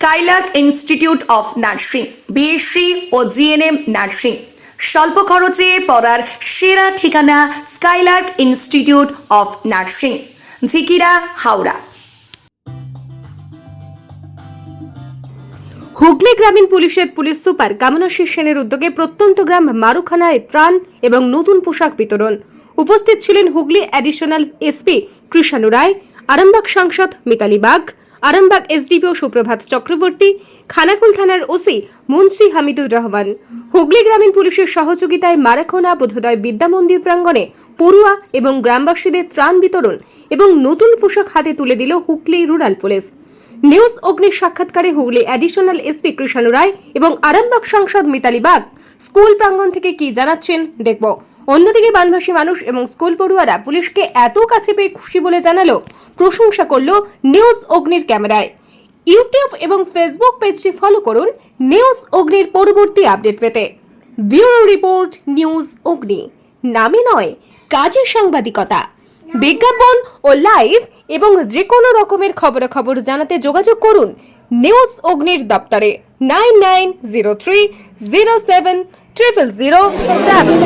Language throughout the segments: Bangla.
Skylark institute of nursing BSc O GNM nursing স্বল্প খরচে পড়ার সেরা ঠিকানা Skylark institute of nursing Jhikira, Howrah. Hooghly গ্রামীণ পুলিশের পুলিশ সুপার কামনাশী সেনের উদ্যোগে প্রত্যন্ত গ্রাম মারুখানায় ত্রাণ এবং নতুন পোশাক বিতরণ। উপস্থিত ছিলেন হুগলি অ্যাডিশনাল এসপি কৃষাণু রায়, আরামবাগ সাংসদ মিতালি বাগ আরামবাগ এসডিপিও সুপ্রভাত চক্রবর্তী, খানাকুল থানার ওসি মুন্সি হামিদুর রহমান। হুগলি গ্রামীণ পুলিশের সহযোগিতায় মারাখোনা বোধোদয় বিদ্যা মন্দির প্রাঙ্গণে পড়ুয়া এবং গ্রামবাসীদের ত্রাণ বিতরণ এবং নতুন পোশাক হাতে তুলে দিল হুগলি রুরাল পুলিশ। নিউজ অগ্নির সাক্ষাৎকারে হুগলি অ্যাডিশনাল এসপি কৃষাণু রায় এবং আরামবাগ সাংসদ মিতালি বাগ স্কুল প্রাঙ্গণ থেকে কি জানাচ্ছেন দেখব। অন্যদিকে বানভাসী মানুষ এবং স্কুল পড়ুয়ারা পুলিশকে এত কাছে পেয়ে খুশি বলে জানালো, প্রশংসা করল নিউজ অগ্নির ক্যামেরায়। ইউটিউব এবং ফেসবুক পেজটি ফলো করুন নিউজ অগ্নির পরবর্তী আপডেট পেতে। ব্যুরো রিপোর্ট, নিউজ অগ্নি। নামে নয়, কাজের সাংবাদিকতা। বিজ্ঞাপন ও লাইভ এবং যে কোনো রকমের খবরাখবর জানাতে যোগাযোগ করুন নিউজ অগ্নির দপ্তরে। Nine nine zero three zero seven triple zero seven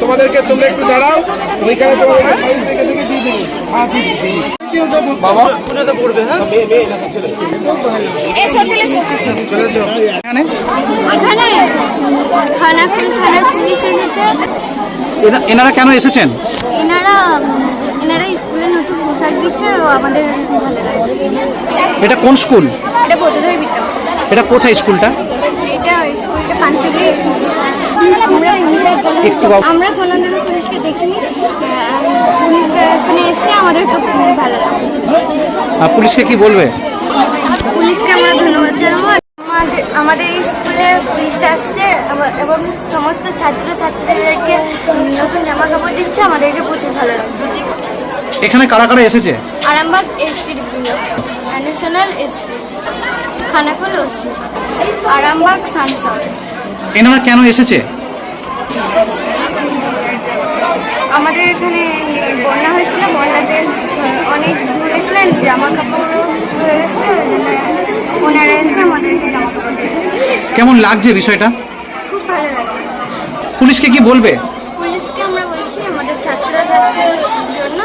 তোমাদেরকে তোমরা একটু দাঁড়াও ওইখানে তোমাদেরকে সাইজ দেখে দেখে দিয়ে দেবো। হ্যাঁ দিয়ে দিবি। বাবা। এখানে? পুলিশ এসেছে এনারা কেন এসেছেন? এনারা এনারা স্কুলে নতুন পোশাক দিচ্ছে ও আমাদের ভালো লাগছে এটা কোন স্কুল? এটা বোধোদয় বিদ্যা এটা কোথায় স্কুলটা? এটা স্কুলটা পাঞ্চলি আমরা একটু আমরা কোনোদিনও পুলিশকে দেখিনি। পুলিশ এখানে এসছে আমাদের খুব ভালো লাগে। আহ, পুলিশকে কি বলবে? পুলিশকে আমরা ধন্যবাদ জানাব। আমাদের আমাদের এই স্কুলে পুলিশ আসছে এবং সমস্ত ছাত্র ছাত্রীদেরকে নতুন জামা কাপড় দিচ্ছে আমাদেরকে প্রচুর ভালো লাগছে। এখানে কারা কারা এসেছে? Arambagh ST national SP Khanakul OC Arambagh সাংসদ। এনারা কেন এসেছে? আমাদের এখানে বন্যা হয়েছিল বন্যাতে অনেক দূর এসেছিলেন জামা কাপড় ওনারা এসে আমাদেরকে জামা কাপড় কেমন লাগছে বিষয়টা? খুব ভালো লাগে পুলিশকে কি বলবে? আমরা আমাদের ছাত্রছাত্রীদের জন্য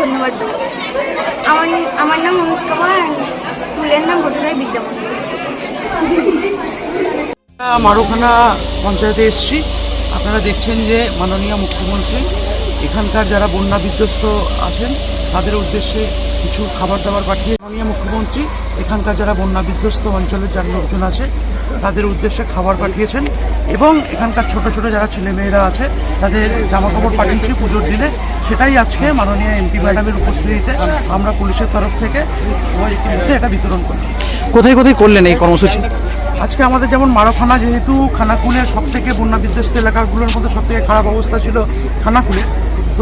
ধন্যবাদ। দেবো আমার আমার নাম অনুষ্কামা স্কুলের নাম ঘটনায় বিদ্যামন্দির মারুখানা পঞ্চায়েতে এসছি। আপনারা দেখছেন যে মাননীয় মুখ্যমন্ত্রী, এখানকার যারা বন্যা বিধ্বস্ত আছেন তাদের উদ্দেশ্যে কিছু খাবার দাবার পাঠিয়ে মাননীয় মুখ্যমন্ত্রী এখানকার যারা বন্যা বিধ্বস্ত অঞ্চলের যারা লোকজন আছে তাদের উদ্দেশ্যে খাবার পাঠিয়েছেন এবং এখানকার ছোট ছোট যারা ছেলেমেয়েরা আছে তাদের জামা কাপড় পাঠিয়েছি পুজোর দিনে। সেটাই আজকে মাননীয় এমপি ম্যাডামের উপস্থিতিতে আমরা পুলিশের তরফ থেকে এটা বিতরণ করি। কোথায় কোথায় করলেন এই কর্মসূচি? আজকে আমাদের যেমন মারাখানা যেহেতু খানাকুলের সব থেকে বন্যা বিধ্বস্ত এলাকাগুলোর মধ্যে সব থেকে খারাপ অবস্থা ছিল খানাকুলে।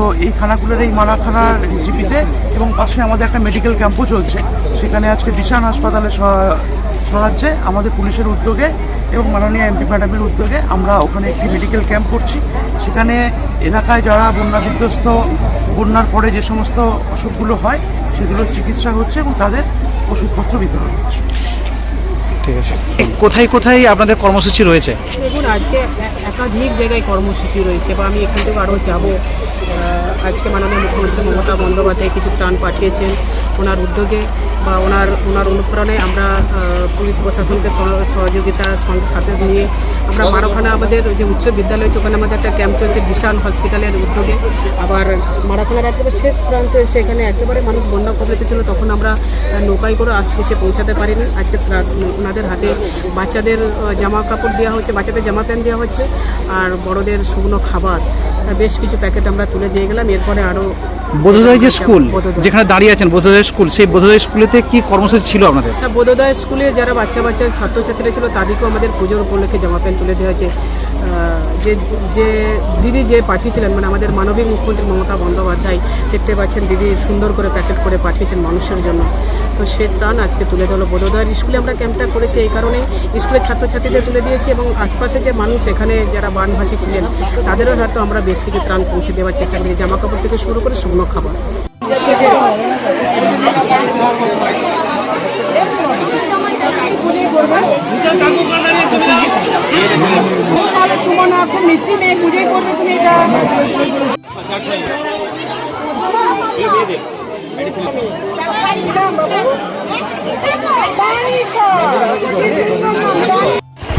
তো এই খানাগুলোর এই মারাখানার জিপিতে এবং পাশে আমাদের একটা মেডিকেল ক্যাম্পও চলছে। সেখানে আজকে দিশান হাসপাতালে সহ- সাহায্যে আমাদের পুলিশের উদ্যোগে এবং মাননীয় এমপি ম্যাডামের উদ্যোগে আমরা ওখানে একটি মেডিকেল ক্যাম্প করছি। সেখানে এলাকায় যারা বন্যা বিধ্বস্ত বন্যার পরে যে সমস্ত অসুখগুলো হয় সেগুলোর চিকিৎসা হচ্ছে এবং তাদের ওষুধপত্র বিতরণ হচ্ছে। ঠিক আছে। কোথায় কোথায় আপনাদের কর্মসূচি রয়েছে? দেখুন আজকে একাধিক জায়গায় কর্মসূচি রয়েছে বা আমি এখান থেকে আরও যাব। আজকে মাননীয় মুখ্যমন্ত্রী মমতা বন্দ্যোপাধ্যায় কিছু ত্রাণ পাঠিয়েছেন। ওনার উদ্যোগে বা ওনার ওনার অনুপ্রেরণে আমরা পুলিশ প্রশাসনকে সহ- সহযোগিতা সাথে নিয়ে আমরা মারাখানা আমাদের যে উচ্চ বিদ্যালয় আছে, ওখানে আমাদের একটা ক্যাম্প চলছে ডিশান হসপিটালের উদ্যোগে। আবার মারাখানার একেবারে শেষ প্রান্তে সেখানে একেবারে মানুষ বন্যা কবলিত ছিল তখন আমরা নৌকায় করে আশপাশে পৌঁছাতে পারিনি। আজকে ওনাদের হাতে বাচ্চাদের জামা কাপড় দেওয়া হচ্ছে বাচ্চাদের জামা প্যান্ট দেওয়া হচ্ছে আর বড়দের শুকনো খাবার। বেশ কিছু প্যাকেট আমরা তুলে দিয়ে গেলাম। এরপরে আরও বোধোদয় যে স্কুল যেখানে দাঁড়িয়ে আছেন বোধোদয় স্কুল সেই বোধোদয় স্কুলেতে কি কর্মসূচি ছিল আপনাদের? হ্যাঁ বোধোদয় স্কুলে যারা বাচ্চা বাচ্চা ছাত্রছাত্রী ছিল তাদেরকেও আমাদের পুজোর উপলক্ষে জামা প্যান্ট তুলে দেওয়া হয়েছে। যে যে দিদি যে পাঠিয়েছিলেন মানে আমাদের মানবিক মুখ্যমন্ত্রী মমতা বন্দ্যোপাধ্যায়, দেখতে পাচ্ছেন দিদি সুন্দর করে প্যাকেট করে পাঠিয়েছেন মানুষের জন্য। তো সে ত্রাণ আজকে তুলে ধরলো। বোধোদয়ের স্কুলে আমরা ক্যাম্পটা করেছি, এই কারণে স্কুলের ছাত্রছাত্রীদের তুলে দিয়েছি এবং আশপাশে যে মানুষ এখানে যারা বানভাসী ছিলেন, তাদেরও হয়তো আমরা বেশ কিছু ত্রাণ পৌঁছে দেওয়ার চেষ্টা করি জামা কাপড় থেকে শুরু করে শুকনো খাবার।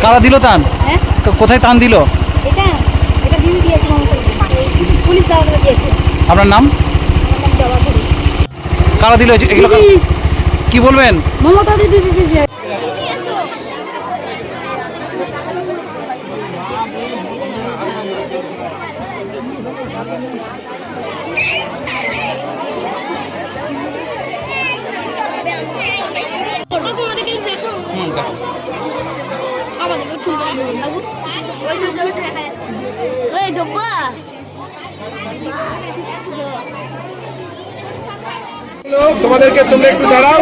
কারা দিল টান কো- কোথায় টান দিল? এটা এটা দিদি দিয়েছে মমতা পুলিশ দাওয়া দিয়েছে। আপনার নাম? কারা দিল এগুলো কি বলবেন? মমতা দিদি। ওই তোমাদেরকে তোমরা একটু দাঁড়াও।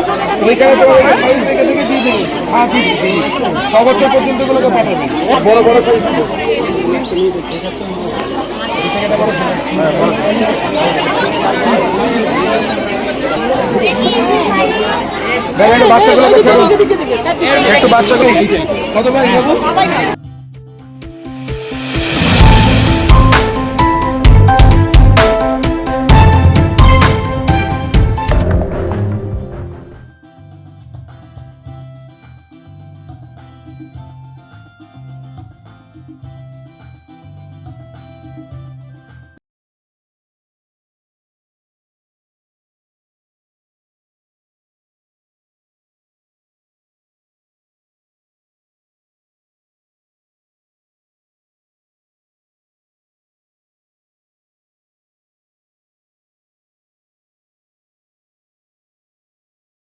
ওইখানে তোমাদেরকে সাইজ দেখে দেখে দিয়ে দেবো। হ্যাঁ দিয়ে ছ বছর পর্যন্ত গুলোকে পাঠাবে। বড় বড় সাইজ বাচ্চাগুলোকে একটু বাচ্চাগুলো কত বয়স বাবু?